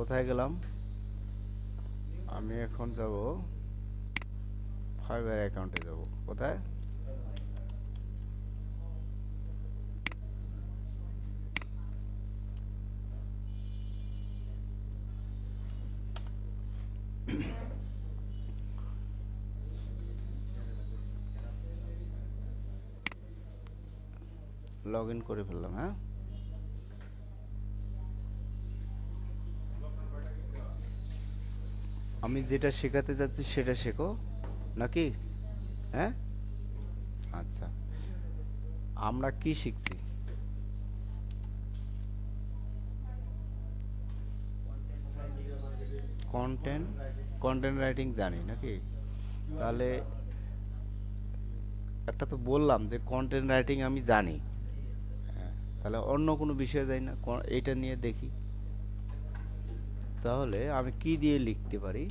কোথায় গেলাম? আমি এখন যাব ফাইবার অ্যাকাউন্টে যাব। কোথায়? লগ ইন করে ফেললাম হ্যাঁ? আমি যেটা শেখাতে যাচ্ছি সেটা শেখো। নাকি? হ্যাঁ? আচ্ছা। আমরা কি শিখছি? কন্টেন্ট কন্টেন্ট রাইটিং জানি নাকি? তাহলে একটা তো বললাম যে কন্টেন্ট রাইটিং আমি জানি। হ্যাঁ, তাহলে অন্য কোনো বিষয়ে যাই না এইটা নিয়ে দেখি। তাহলে আমি কি দিয়ে লিখতে পারি?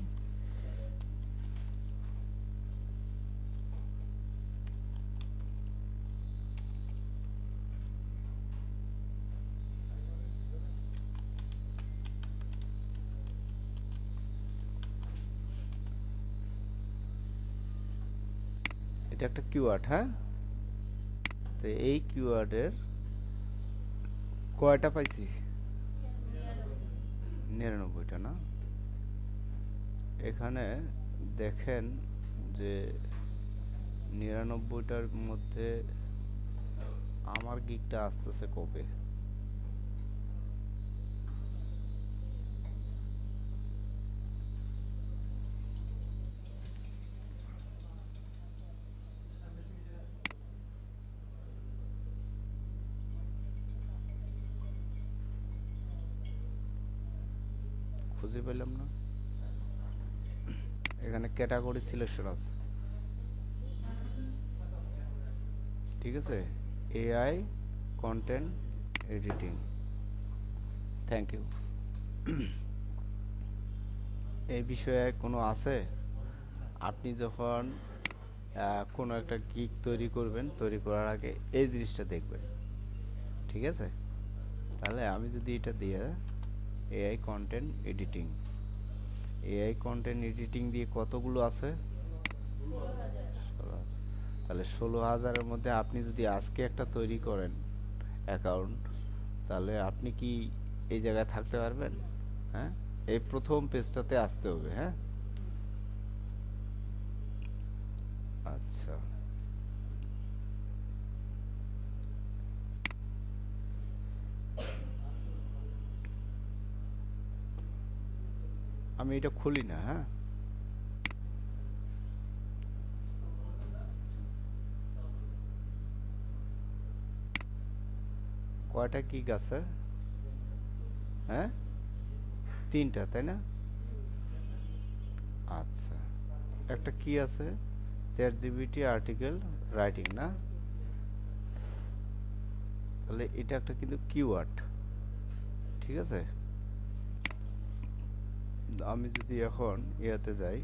এটা একটা কিওয়ার্ড হ্যাঁ? তো এই কিওয়ার্ডের কয়টা পাইছি? নিরানব্বইটা না? এখানে দেখেন যে নিরানব্বইটার মধ্যে আমার গিকটা আসতেছে কবে? খুঁজে পেলাম না। এখানে ক্যাটাগরি সিলেকশন আছে। ঠিক আছে? AI content editing thank you এই বিষয়ে কোনো আছে? আপনি যখন কোনো একটা গিক তৈরি করবেন, তৈরি করার আগে এই জিনিসটা দেখবেন। ঠিক আছে? তাহলে আমি যদি এটা দিয়ে AI content editing AI content editing দিয়ে কতগুলো আছে। তাহলে ষোলো হাজারের মধ্যে আপনি যদি আজকে একটা তৈরি করেন অ্যাকাউন্ট তাহলে আপনি কি এই জায়গায় থাকতে পারবেন? হ্যাঁ? এই প্রথম পেজটাতে আসতে হবে হ্যাঁ? আচ্ছা। আমি এটা খুলি না হ্যাঁ? কয়টা কিক আছে হ্যাঁ? তিনটা, তাই না? আচ্ছা। একটা কি আছে? চ্যাট জিবিটি আর্টিকেল রাইটিং না? তাহলে এটা একটা কিন্তু কিওয়ার্ড ঠিক আছে? আমি যদি এখন ইয়াতে যাই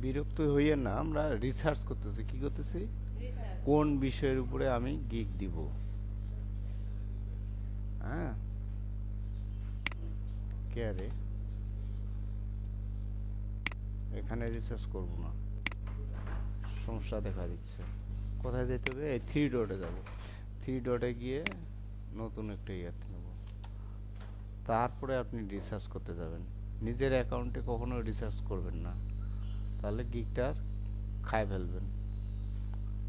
বিরক্ত হইয়ে না আমরা রিসার্চ করতেছি কি করতেছি? কোন বিষয়ের উপরে আমি গিক দিব? হ্যাঁ? কে রে? এখানে রিসার্চ করব না। সমস্যা দেখা দিচ্ছে। কোথায় যেতে হবে? এই থ্রি ডটে যাব। থ্রি ডটে গিয়ে নতুন একটা ইয়াতে নেব। তারপরে আপনি রিসার্চ করতে যাবেন। নিজের অ্যাকাউন্টে কখনো রিসার্চ করবেন না। তাহলে গিকটার খায় ফেলবেন।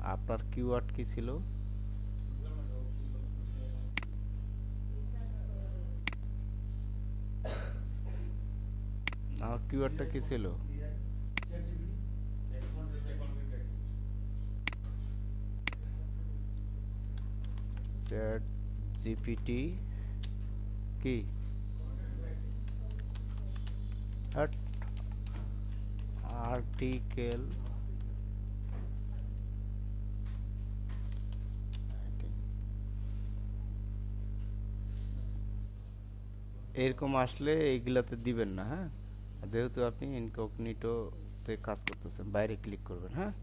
আপনার কিওয়ার্ড কি ছিল? আমার কিওয়ার্ডটা কি ছিল? চ্যাট জিপিটি কি? আর্টিকেল এরকম আসলে এইগুলাতে দিবেন না হ্যাঁ? যেহেতু আপনি ইনকগনিটো তে কাজ করতেছেন, বাইরে ক্লিক করবেন হ্যাঁ?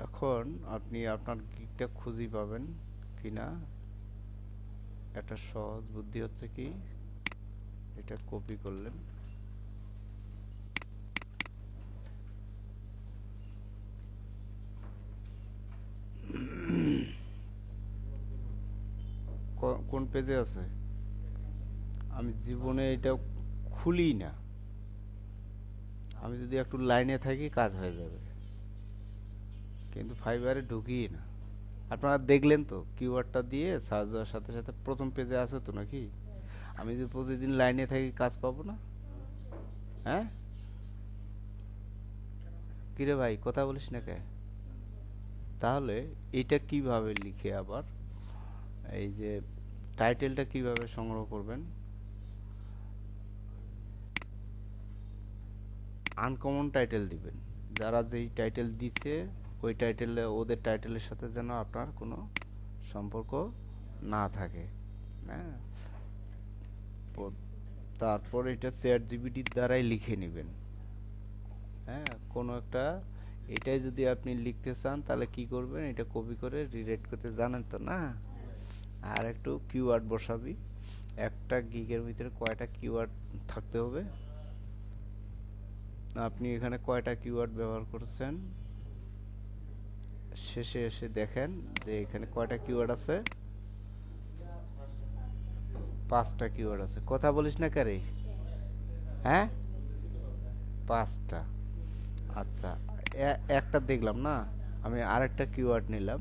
এখন আপনি আপনার গিকটা খুঁজে পাবেন কিনা। একটা সহজ বুদ্ধি হচ্ছে কি, এটা কপি করলেন। কোন পেজে আছে? আমি জীবনে এটা খুলি না। আমি যদি একটু লাইনে থাকি, কাজ হয়ে যাবে। কিন্তু ফাইবারে ঢুকি না। আপনারা দেখলেন তো কিউআরটা দিয়ে সার্চ দেওয়ার সাথে সাথে প্রথম পেজে আছে তো নাকি? আমি যদি প্রতিদিন লাইনে থাকি, কাজ পাবো না? হ্যাঁ? কিরে ভাই, কথা বলিস না কে? তাহলে এটা কীভাবে লিখে আবার? এই যে টাইটেলটা কীভাবে সংগ্রহ করবেন? আনকমন টাইটেল দিবেন। যারা যেই টাইটেল দিছে ওই টাইটেলে ওদের টাইটেলের সাথে যেন আপনার কোনো সম্পর্ক না থাকে। হ্যাঁ? তারপর এটা চ্যাট জিবিটির দ্বারাই লিখে নেবেন। হ্যাঁ? কোনো একটা, এটাই যদি আপনি লিখতে চান, তাহলে কি করবেন? এটা কপি করে রিরেট করতে, জানেন তো না? আর একটু কিওয়ার্ড বসাবি। একটা গিগের ভিতরে কয়টা কিওয়ার্ড থাকতে হবে? আপনি এখানে কয়টা কিওয়ার্ড ব্যবহার করছেন? শেষে এসে দেখেন যে এখানে কয়টা কিওয়ার্ড আছে? পাঁচটা কিওয়ার্ড আছে। কথা বলিস না কারে হ্যাঁ? পাঁচটা। আচ্ছা একটা দেখলাম না? আমি আরেকটা কিওয়ার্ড নিলাম।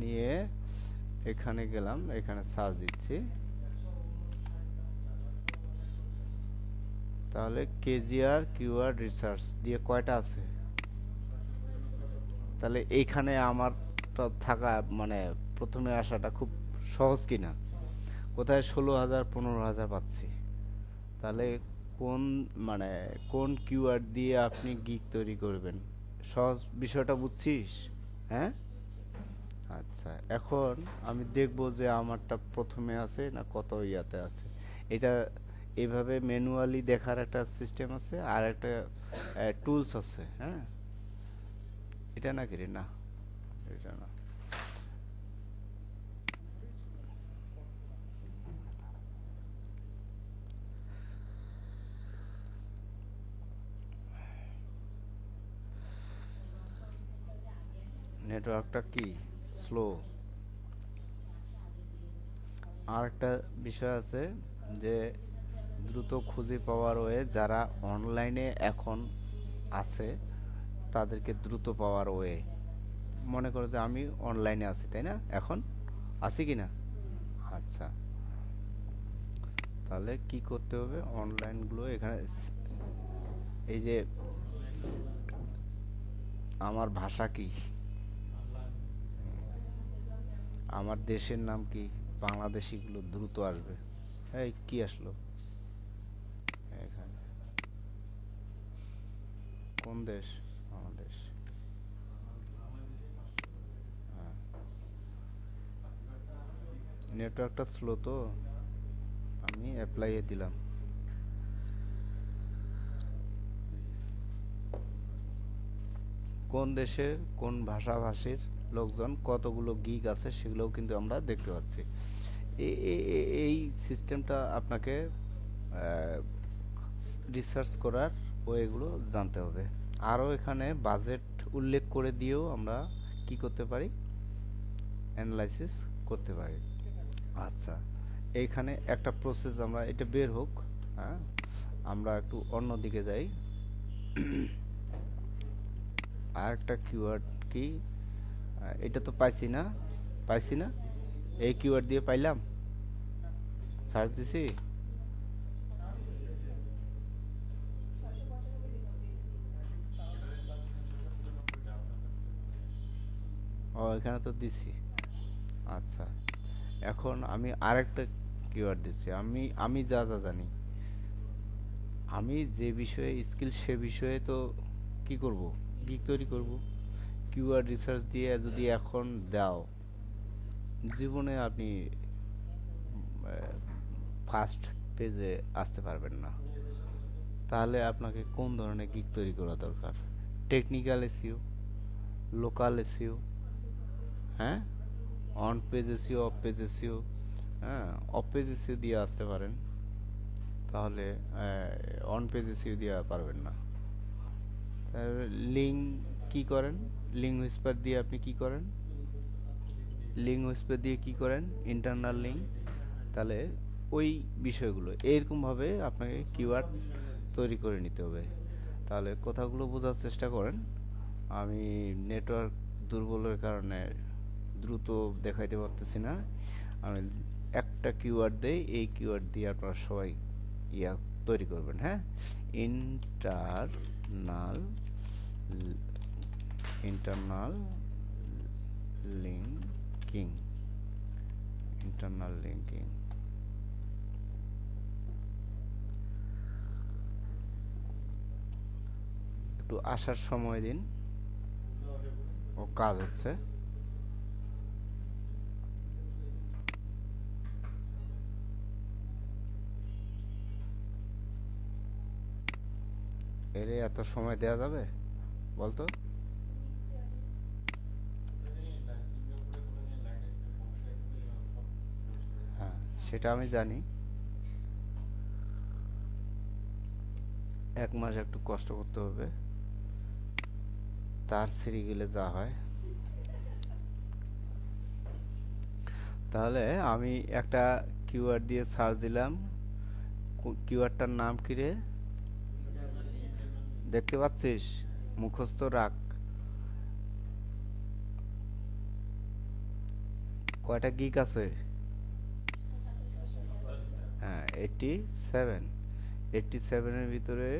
নিয়ে এখানে গেলাম, এখানে সার্চ দিচ্ছি। তাহলে কেজিআর কিওয়ার্ড রিসার্চ দিয়ে কয়টা আছে? তাহলে এইখানে আমার থাকা মানে প্রথমে আসাটা খুব সহজ কিনা? কোথায় ষোলো হাজার পনেরো হাজার পাচ্ছি। তাহলে কোন মানে কোন কিউআর দিয়ে আপনি গিক তৈরি করবেন? সহজ বিষয়টা বুঝছিস? হ্যাঁ? আচ্ছা এখন আমি দেখব যে আমারটা প্রথমে আছে না কত ইয়াতে আছে। এটা এভাবে ম্যানুয়ালি দেখার একটা সিস্টেম আছে, আর একটা টুলস আছে হ্যাঁ? এটা না কি না, এটা না। নেটওয়ার্কটা কি? স্লো। আর একটা বিষয় আছে যে দ্রুত খুঁজে পাওয়ার ওয়ে যারা অনলাইনে এখন আছে তাদেরকে দ্রুত পাওয়ার ওয়ে। মনে করো যে আমি অনলাইনে আছি, তাই না? এখন আছি কি না? আচ্ছা। তাহলে কি করতে হবে? অনলাইনগুলো এখানে এই যে আমার ভাষা কি? আমার দেশের নাম কি? বাংলাদেশিগুলো দ্রুত আসবে। এই, কি আসলো? এখানে। কোন দেশ বাংলাদেশ হ্যাঁ। নেটওয়ার্কটা স্লো তো, আমি অ্যাপ্লাইয়ে দিলাম। কোন দেশের, কোন ভাষাভাষীর লোকজন কতগুলো গিগ আছে সেগুলোও কিন্তু আমরা দেখতে পাচ্ছি। এই সিস্টেমটা আপনাকে রিসার্চ করার ওয়েগুলো জানতে হবে। আরও এখানে বাজেট উল্লেখ করে দিয়েও আমরা কি করতে পারি? অ্যানালাইসিস করতে পারি। আচ্ছা এইখানে একটা প্রসেস আমরা, এটা বের হোক হ্যাঁ? আমরা একটু অন্য দিকে যাই। আর একটা কিওয়ার্ড কি? এটা তো পাইছি না। পাইছি না? এই কিওয়ার্ড দিয়ে পাইলাম। সার্চ দিছি। ও, এখানে তো দিছি। আচ্ছা। এখন আমি আরেকটা কিওয়ার্ড দিচ্ছি। আমি আমি যা যা জানি, আমি যে বিষয়ে স্কিল সে বিষয়ে তো কি করব? গিক তৈরি করব? কিওয়ার্ড রিসার্চ দিয়ে যদি এখন দাও, জীবনে আপনি ফার্স্ট পেজে আসতে পারবেন না। তাহলে আপনাকে কোন ধরনের গিগ তৈরি করা দরকার? টেকনিক্যাল এসিও লোকাল এসিও হ্যাঁ? On page SEO off page SEO হ্যাঁ অফ পেজ এসিও দিয়ে আসতে পারেন। তাহলে অন পেজ এসিও দিয়ে পারবেন না। লিঙ্ক কি করেন? লিঙ্ক হুইসপার দিয়ে আপনি কি করেন? লিঙ্ক হুইসপার দিয়ে কি করেন? ইন্টারনাল লিঙ্ক তাহলে ওই বিষয়গুলো এইরকমভাবে আপনাকে কিওয়ার্ড তৈরি করে নিতে হবে। তাহলে কথাগুলো বোঝার চেষ্টা করেন। আমি নেটওয়ার্ক দুর্বলের কারণে দ্রুত দেখাইতে পারতেছি না। আমি একটা কিওয়ার্ড দেই, এই কিওয়ার্ড দিয়ে আপনারা সবাই ইয়া তৈরি করবেন হ্যাঁ? Internal internal linking internal linking একটু আসার সময় দিন। ও কাজ হচ্ছে। এরে এত সময় দেয়া যাবে? বলতো। হ্যাঁ সেটা আমি জানি। এক মাস একটু কষ্ট করতে হবে। তার সিঁড়ি গেলে যা হয়। তাহলে আমি একটা কিউআর দিয়ে সার্চ দিলাম। কিওয়ার্ডটার নাম কি রে? দেখতে পাচ্ছিস? মুখস্থ রাখ। কয়টা গিক আছে? হ্যাঁ এইটটি সেভেন এইটটি সেভেনের ভিতরে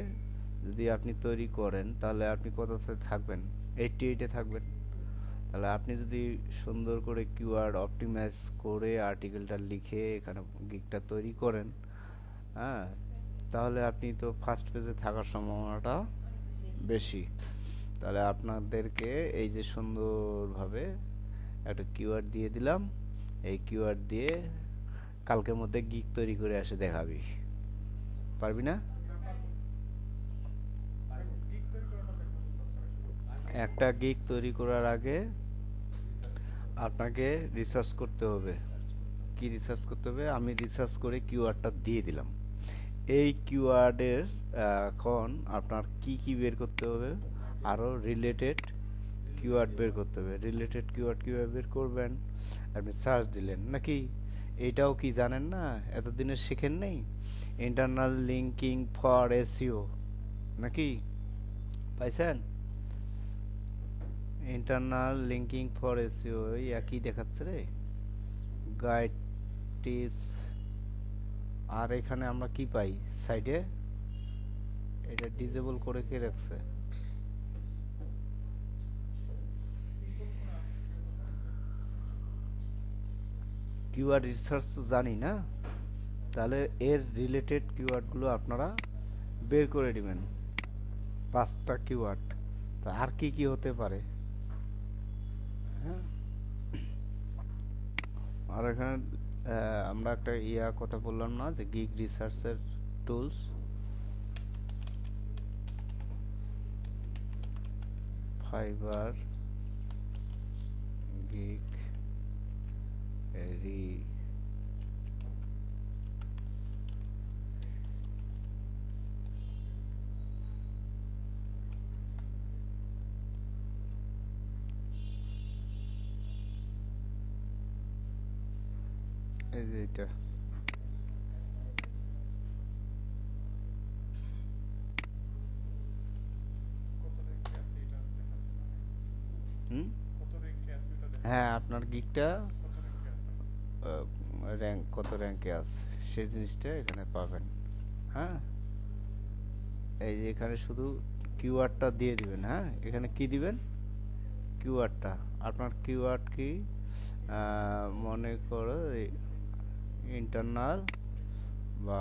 যদি আপনি তৈরি করেন, তাহলে আপনি কততে থাকবেন? এইটটি এইটে থাকবেন। তাহলে আপনি যদি সুন্দর করে কিওয়ার্ড অপটিমাইজ করে আর্টিকেলটা লিখে এখানে গিকটা তৈরি করেন হ্যাঁ তাহলে আপনি তো ফার্স্ট পেজে থাকার সম্ভাবনাটা বেশি। তাহলে আপনাদেরকে এই যে সুন্দরভাবে একটা কিউআর দিয়ে দিলাম। এই কিউআর দিয়ে কালকের মধ্যে গিক তৈরি করে এসে দেখাবি। পারবি না? একটা গিক তৈরি করার আগে আপনাকে রিসার্চ করতে হবে। কি রিসার্চ করতে হবে? আমি রিসার্চ করে কিউআরটা দিয়ে দিলাম। এই কিওয়ার্ডের এখন আপনার কি কি বের করতে হবে? আরও রিলেটেড কিওয়ার্ড বের করতে হবে। রিলেটেড কিওয়ার্ড কীভাবে বের করবেন? আপনি সার্চ দিলেন। নাকি এইটাও কি জানেন না? এতদিনে শেখেন নেই? ইন্টারনাল লিঙ্কিং ফর এসিও নাকি? পাইছেন? ইন্টারনাল লিঙ্কিং ফর এসিও এই একই দেখাচ্ছে রে। গাইড টিপস আর এখানে আমরা কি পাই? সাইডে এটা ডিজেবল করে কে রাখছে? কিওয়ার্ড রিসার্চ তো জানি না। তাহলে এর রিলেটেড কিওয়ার্ডগুলো আপনারা বের করে নেবেন পাঁচটা কিওয়ার্ড তা আর কি কি হতে পারে? হ্যাঁ? আর এখানে আমরা একটা ইয়া কথা বললাম না, যে গিগ রিসার্চের টুলস ফাইবার গিগ রি এই যে হুম? হ্যাঁ আপনার গিকটা র্যাঙ্ক কত র্যাঙ্কে আছে? সেই জিনিসটা এখানে পাবেন। হ্যাঁ? এই যে এখানে শুধু কিউআরটা দিয়ে দিবেন হ্যাঁ? এখানে কি দিবেন? কিওয়ার্ডটা আপনার কিওয়ার্ড কি মনে করো ইন্টারনাল বা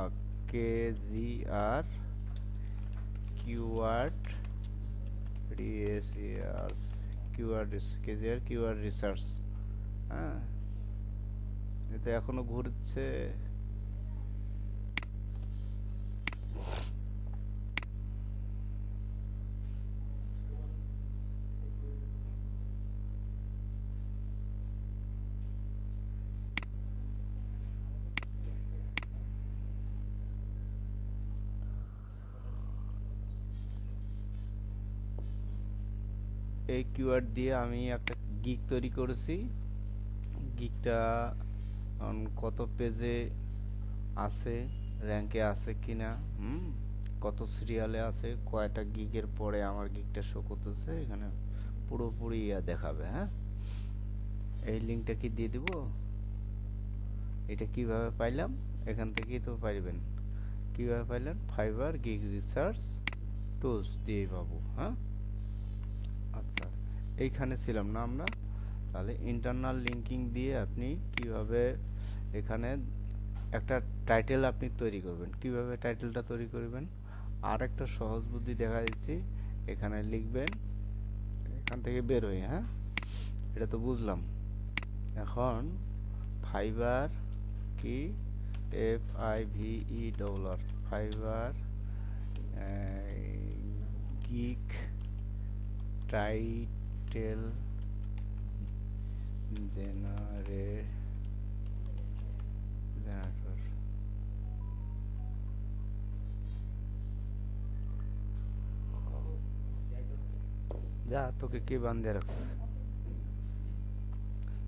কেজিআর কিওয়ার্ড রিএসিআর কিওয়ার্ড কেজিআর কিউআর রিসার্চ হ্যাঁ? এতে এখনও ঘুরছে এই কিওয়ার্ড দিয়ে আমি একটা গিগ তৈরি করেছি। গিগটা কত পেজে আছে র্যাঙ্কে আছে কিনা, হুম? কত সিরিয়ালে আছে, কয়টা গিগের পরে আমার গিগটা শো করতেছে, এখানে পুরোপুরি ইয়া দেখাবে হ্যাঁ? এই লিঙ্কটা কি দিয়ে দিব? এটা কীভাবে পাইলাম? এখান থেকেই তো পাইবেন। কীভাবে পাইলেন? ফাইবার গিগ রিসার্চ টুলস দিয়ে পাবো হ্যাঁ? এইখানে ছিলাম না আমরা। তাহলে ইন্টারনাল লিঙ্কিং দিয়ে আপনি কীভাবে এখানে একটা টাইটেল আপনি তৈরি করবেন। কীভাবে টাইটেলটা তৈরি করবেন? আর একটা সহজ বুদ্ধি দেখা দিচ্ছি। এখানে লিখবেন, এখান থেকে বের হই হ্যাঁ? এটা তো বুঝলাম। এখন ফাইবার কি? F I V E dollar Fiverr gig title জেনারে generator যা, তোকে কে বান্ধে রাখছে?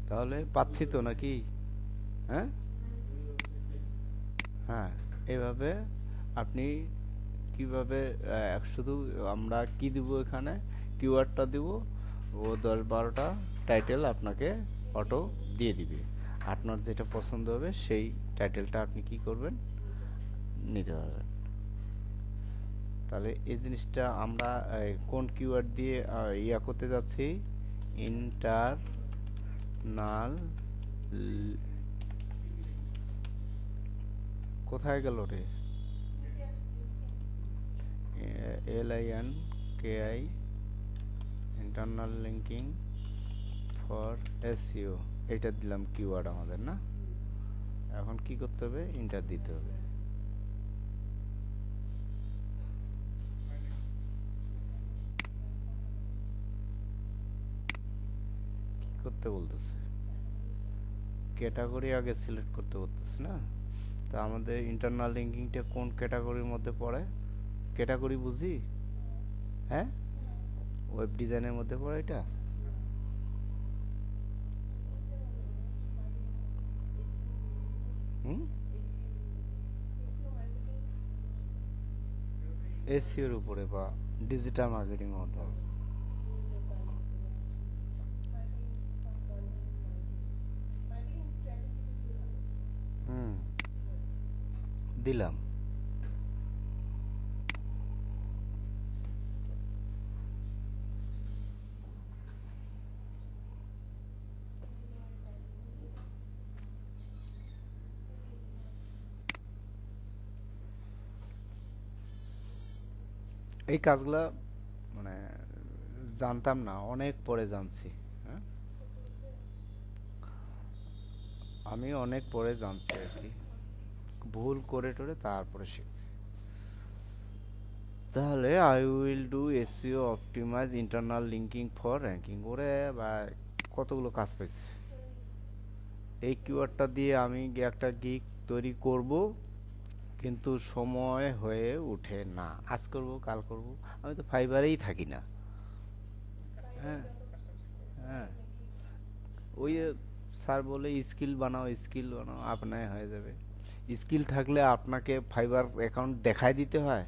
তাহলে পাচ্ছি তো নাকি? হ্যাঁ? হ্যাঁ এভাবে আপনি কীভাবে শুধু আমরা কি দিব এখানে? কিওয়ার্ডটা দিব? ও দশ বারোটা টাইটেল আপনাকে অটো দিয়ে দিবে। আপনার যেটা পছন্দ হবে সেই টাইটেলটা আপনি কি করবেন? নিতে পারবেন। তাহলে এই জিনিসটা আমরা কোন কিওয়ার্ড দিয়ে ইয়া করতে যাচ্ছি? ইন্টারনাল কোথায় গেল রে? L I N K I internal linking for SEO এটা দিলাম কিওয়ার্ড আমাদের, না? এখন কি করতে হবে? ইন্টার দিতে হবে। করতে বলতেছে? ক্যাটাগরি আগে সিলেক্ট করতে বলতেছে, না? তা আমাদের ইন্টারনাল লিঙ্কিংটা কোন ক্যাটাগরির মধ্যে পড়ে? ক্যাটাগরি বুঝি? হ্যাঁ? ওয়েব ডিজাইনের মধ্যে পড়ে এটা? হুম? এসিওর উপরে বা ডিজিটাল মার্কেটিং হবে। হুম। দিলাম। এই কাজগুলা মানে জানতাম না, অনেক পরে জানছি হ্যাঁ? আমি অনেক পরে জানছি আর কি। ভুল করে টরে তারপরে শিখছি। তাহলে I will do SEO optimize internal linking for ranking ওরে বা কতগুলো কাজ পাইছে এই কিওয়ার্ডটা দিয়ে আমি একটা গিক তৈরি করব। কিন্তু সময় হয়ে ওঠে না। আজ করব, কাল করব। আমি তো ফাইবারেই থাকি না। হ্যাঁ হ্যাঁ। ওই স্যার বলে, স্কিল বানাও স্কিল বানাও আপনায় হয়ে যাবে। স্কিল থাকলে আপনাকে ফাইবার অ্যাকাউন্ট দেখায় দিতে হয়।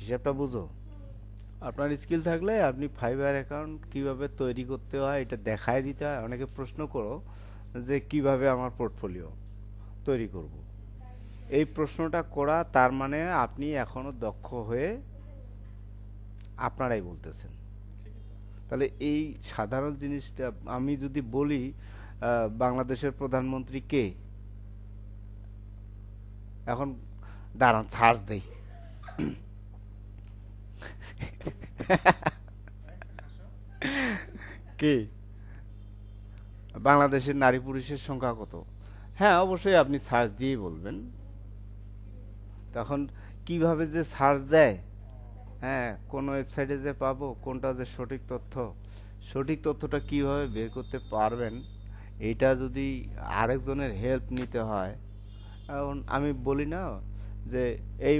হিসাবটা বুঝো। আপনার স্কিল থাকলে আপনি ফাইবার অ্যাকাউন্ট কীভাবে তৈরি করতে হয়, এটা দেখায় দিতে হয়। অনেকে প্রশ্ন করো যে কীভাবে আমার পোর্টফোলিও? তৈরি করব। এই প্রশ্নটা করা তার মানে আপনি এখনও দক্ষ হয়ে আপনারাই বলতেছেন। তাহলে এই সাধারণ জিনিসটা আমি যদি বলি বাংলাদেশের প্রধানমন্ত্রী কে? এখন দাঁড়ান, ছাড় দেই। কে? বাংলাদেশের নারী পুরুষের সংখ্যা কত? হ্যাঁ অবশ্যই আপনি সার্চ দিয়েই বলবেন। তখন কীভাবে যে সার্চ দেয় হ্যাঁ কোন ওয়েবসাইটে যে পাবো, কোনটা যে সঠিক তথ্য, সঠিক তথ্যটা কীভাবে বের করতে পারবেন, এটা যদি আরেকজনের হেল্প নিতে হয়, এখন আমি বলি না যে এই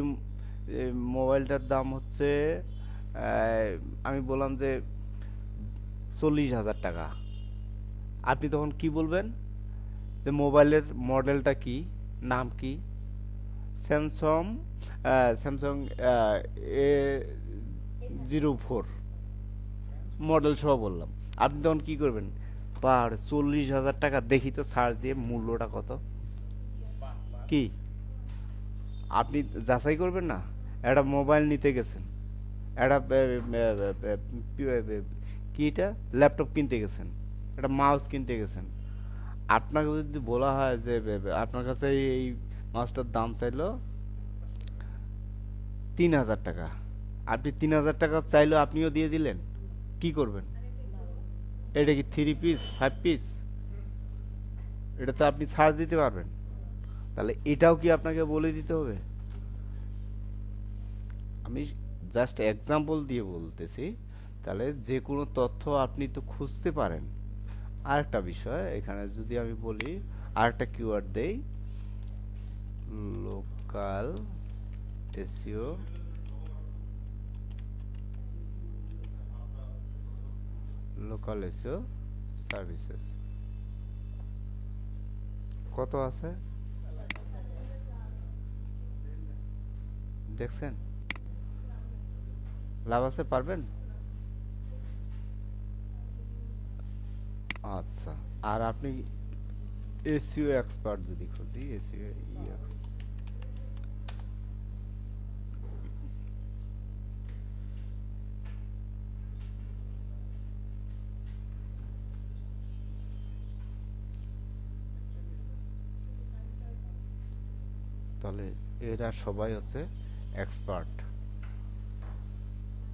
এই মোবাইলটার দাম হচ্ছে আমি বললাম যে চল্লিশ হাজার টাকা। আপনি তখন কি বলবেন? যে মোবাইলের মডেলটা কি, নাম কি? Samsung Samsung A zero four model সহ বললাম। আপনি তখন কী করবেন? পার চল্লিশ হাজার টাকা দেখি তো সার্চ দিয়ে মূল্যটা কত। কি? আপনি যাচাই করবেন না? একটা মোবাইল নিতে গেছেন। একটা কি এটা? ল্যাপটপ কিনতে গেছেন। একটা মাউস কিনতে গেছেন। আপনাকে যদি বলা হয় যে আপনার কাছে এই মাছটার দাম চাইলো তিন হাজার টাকা। আপনি তিন হাজার টাকা চাইলো আপনিও দিয়ে দিলেন? কি করবেন? এটা কি থ্রি পিস ফাইভ পিস এটা তো আপনি ছাড় দিতে পারবেন। তাহলে এটাও কি আপনাকে বলে দিতে হবে? আমি জাস্ট এক্সাম্পল দিয়ে বলতেছি। তাহলে যে কোনো তথ্য আপনি তো খুঁজতে পারেন। আরেকটা বিষয়, এখানে যদি আমি বলি, আরেকটা কিওয়ার্ড দেই local SEO local SEO services কত আছে? দেখছেন? লাভ আছে? পারবেন? আচ্ছা। আর আপনি এসিও এক্সপার্ট যদি খুঁজি ইএক্স তাহলে এরা সবাই হচ্ছে এক্সপার্ট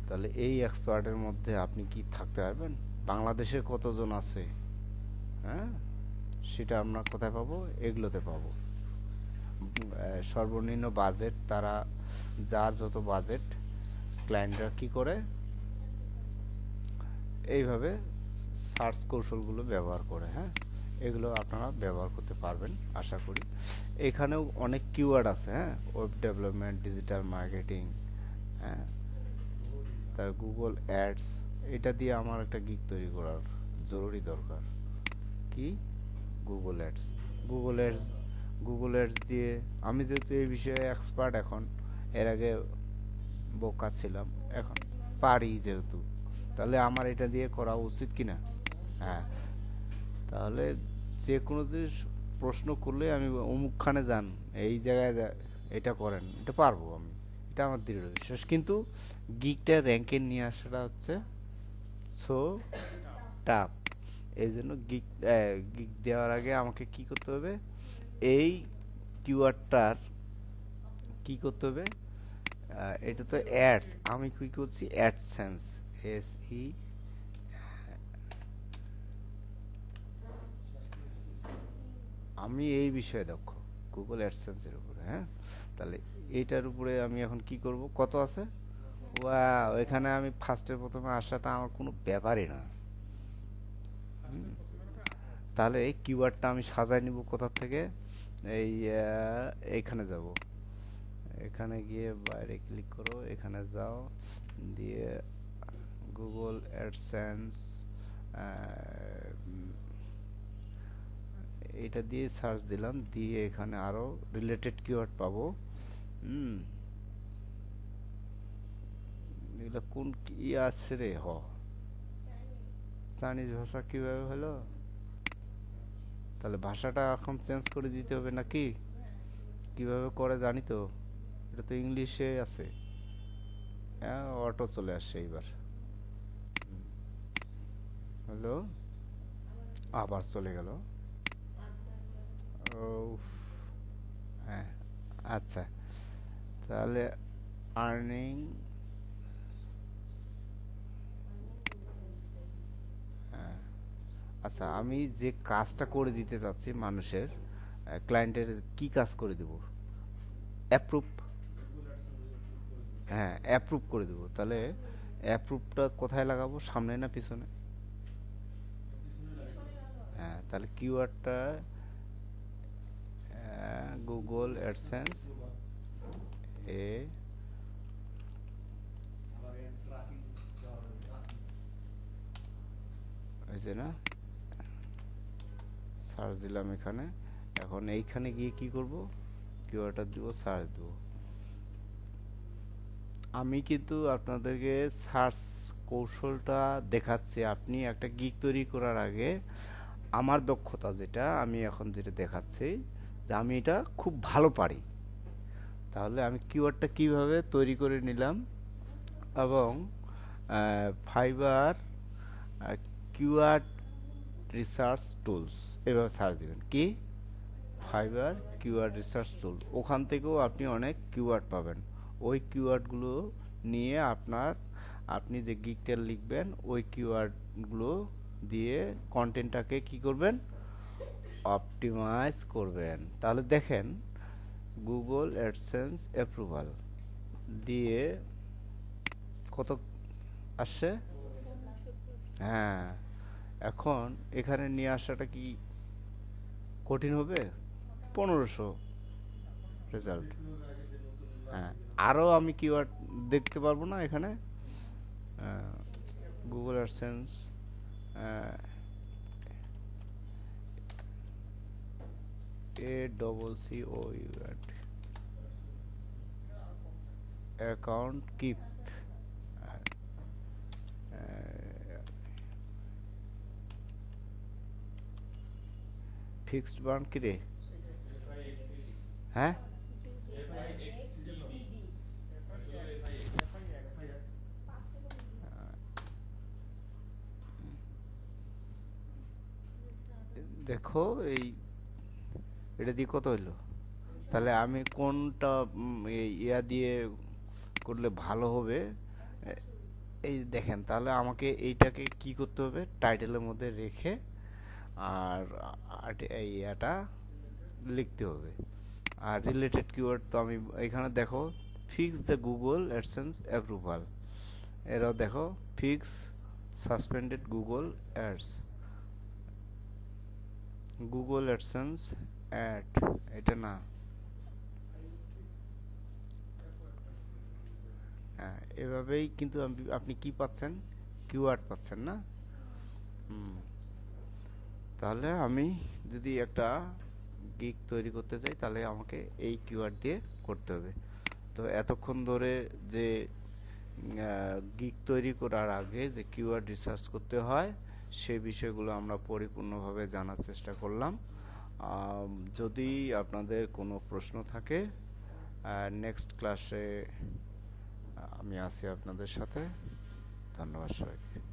তাহলে এই এক্সপার্টের মধ্যে আপনি কি থাকতে পারবেন? বাংলাদেশে কতজন আছে? হ্যাঁ? সেটা আমরা কোথায় পাবো? এগুলোতে পাবো। সর্বনিম্ন বাজেট তারা, যার যত বাজেট ক্লায়েন্টরা কি করে? এইভাবে সার্চ কৌশলগুলো ব্যবহার করে হ্যাঁ? এগুলো আপনারা ব্যবহার করতে পারবেন, আশা করি। এখানেও অনেক কিওয়ার্ড আছে হ্যাঁ? ওয়েব ডেভেলপমেন্ট ডিজিটাল মার্কেটিং হ্যাঁ? তার গুগল অ্যাডস এটা দিয়ে আমার একটা গিক তৈরি করার জরুরি দরকার। কি? Google Ads Google Ads Google Ads দিয়ে আমি যেহেতু এই বিষয়ে এক্সপার্ট এখন, এর আগে বোকা ছিলাম, এখন পারি যেহেতু। তাহলে আমার এটা দিয়ে করা উচিত কি না হ্যাঁ। তাহলে যে কোনো জিনিস প্রশ্ন করলে আমি অমুকখানে যান, এই জায়গায় এটা করেন, এটা পারব আমি। এটা আমার দৃঢ় বিশ্বাস। কিন্তু গিকটা র্যাঙ্কে নিয়ে আসাটা হচ্ছে সো টাফ এই জন্য গিক গিক দেওয়ার আগে আমাকে কি করতে হবে? এই কিওয়ার্ডটার কি করতে হবে? এটা তো অ্যাডস আমি কি করছি? অ্যাডসেন্স এস ই আমি এই বিষয়ে দক্ষ। গুগল অ্যাডসেন্সের উপরে হ্যাঁ? তাহলে এইটার উপরে আমি এখন কি করব? কত আছে? ওয়া এখানে আমি ফার্স্টের প্রথমে আসাটা আমার কোনো ব্যাপারই না। তাহলে এই কিওয়ার্ডটা আমি সাজাই নিব কোথা থেকে? এই এইখানে যাব। এখানে গিয়ে বাইরে ক্লিক করো, এখানে যাও, দিয়ে গুগল অ্যাডসেন্স এটা দিয়ে সার্চ দিলাম, দিয়ে এখানে আরও রিলেটেড কিওয়ার্ড পাবো। হুম। এগুলো কোন কি আসছে রে হ। চাইনিজ ভাষা কীভাবে হলো? তাহলে ভাষাটা এখন চেঞ্জ করে দিতে হবে নাকি? কীভাবে করে জানি তো? এটা তো ইংলিশে আছে। হ্যাঁ অটো চলে আসছে এইবার। হ্যালো? আবার চলে গেল। হ্যাঁ আচ্ছা। তাহলে আর্নিং আচ্ছা আমি যে কাজটা করে দিতে চাচ্ছি মানুষের ক্লায়েন্টের কি কাজ করে দেব? অ্যাপ্রুভ হ্যাঁ অ্যাপ্রুভ করে দেব। তাহলে অ্যাপ্রুভটা কোথায় লাগাবো, সামনে না পিছনে? হ্যাঁ তাহলে কিউআরটা গুগল অ্যাডসেন্স এ হয়েছে না? সার্চ দিলাম এখানে। এখন এইখানে গিয়ে কি করব? কিওয়ার্ডটা দিব, সার্চ দিব। আমি কিন্তু আপনাদেরকে সার্চ কৌশলটা দেখাচ্ছি। আপনি একটা গিগ তৈরি করার আগে আমার দক্ষতা যেটা, আমি এখন যেটা দেখাচ্ছি, যে আমি এটা খুব ভালো পারি। তাহলে আমি কিওয়ার্ডটা কীভাবে তৈরি করে নিলাম এবং ফাইবার কিওয়ার্ড রিসার্চ টুলস এভাবে সার্চ দিবেন। কি? ফাইবার কিউআর রিসার্চ টুল ওখান থেকেও আপনি অনেক কিওয়ার্ড পাবেন। ওই কিওয়ার্ডগুলো নিয়ে আপনার, আপনি যে গিকটা লিখবেন, ওই কিওয়ার্ডগুলো দিয়ে কন্টেন্টটাকে কি করবেন? অপটিমাইজ করবেন। তাহলে দেখেন গুগল অ্যাডসেন্স অ্যাপ্রুভাল দিয়ে কত আসছে? হ্যাঁ। এখন এখানে নিয়ে আসাটা কি কঠিন হবে? পনেরোশো রেজাল্ট হ্যাঁ আরও আমি কিওয়ার্ড দেখতে পারব না এখানে। Google AdSense a double C O your account keep fixed burn কি রে? হ্যাঁ? দেখো, এই এটা দিয়ে কত হইল? তাহলে আমি কোনটা ইয়া দিয়ে করলে ভালো হবে? এই দেখেন, তাহলে আমাকে এইটাকে কি করতে হবে? টাইটেলের মধ্যে রেখে আর ইয়াটা লিখতে হবে। আর রিলেটেড কিওয়ার্ড তো আমি, এখানে দেখো fix the Google AdSense approval এরাও দেখো fix suspended Google Ads Google AdSense ad এটা না। হ্যাঁ এভাবেই কিন্তু আপনি- কি পাচ্ছেন? কিওয়ার্ড পাচ্ছেন না? হুম। তাহলে আমি যদি একটা গিক তৈরি করতে চাই, তাহলে আমাকে এই কিউআর দিয়ে করতে হবে। তো এতক্ষণ ধরে যে গিক তৈরি করার আগে যে কিউআর রিসার্চ করতে হয় সেই বিষয়গুলো আমরা পরিপূর্ণভাবে জানার চেষ্টা করলাম। যদি আপনাদের কোনো প্রশ্ন থাকে নেক্সট ক্লাসে আমি আছি আপনাদের সাথে। ধন্যবাদ সবাইকে।